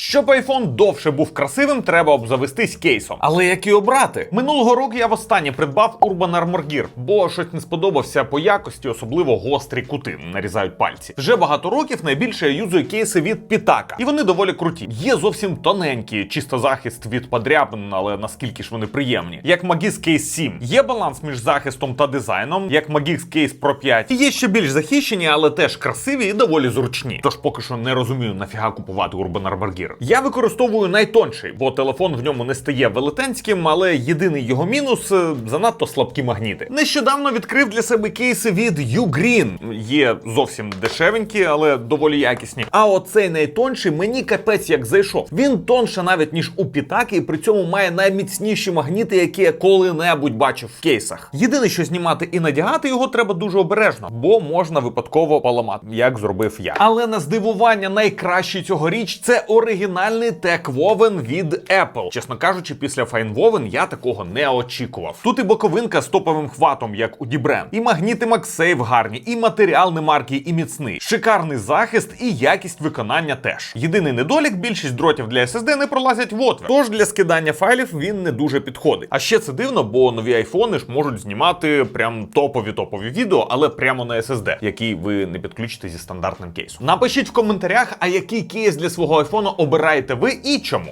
Щоб iPhone довше був красивим, треба обзавестись кейсом. Але який обрати? Минулого року я востаннє придбав Urban Armor Gear, бо щось не сподобався по якості, особливо гострі кути нарізають пальці. Вже багато років найбільше я юзую кейси від Pitaka, і вони доволі круті. Є зовсім тоненькі, чисто захист від подряпин, але наскільки ж вони приємні. Як Magix Case 7. Є баланс між захистом та дизайном, як Magix Case Pro 5. І є ще більш захищені, але теж красиві і доволі зручні. Тож поки що не розумію, нафіга купувати Urban Armor Gear. Я використовую найтонший, бо телефон в ньому не стає велетенським, але єдиний його мінус е, занадто слабкі магніти. Нещодавно відкрив для себе кейси від Ugreen. Є зовсім дешевенькі, але доволі якісні. А оцей найтонший мені капець як зайшов. Він тонше навіть ніж у Pitaka, і при цьому має найміцніші магніти, які я коли-небудь бачив в кейсах. Єдине, що знімати і надягати його треба дуже обережно, бо можна випадково поламати, як зробив я. Але на здивування найкращий цьогоріч це оригінальний Tech Woven від Apple. Чесно кажучи, після Woven я такого не очікував. Тут і боковинка з топовим хватом, як у Дібрен, і магніти MagSafe гарні, і матеріал не марки, і міцний, шикарний захист і якість виконання теж. Єдиний недолік, більшість дротів для SSD не пролазять в отвір. Тож для скидання файлів він не дуже підходить. А ще це дивно, бо нові айфони ж можуть знімати прям топові топові відео, але прямо на SSD, який ви не підключите зі стандартним кейсом. Напишіть в коментарях, а який кейс для свого айфону обираєте ви і чому.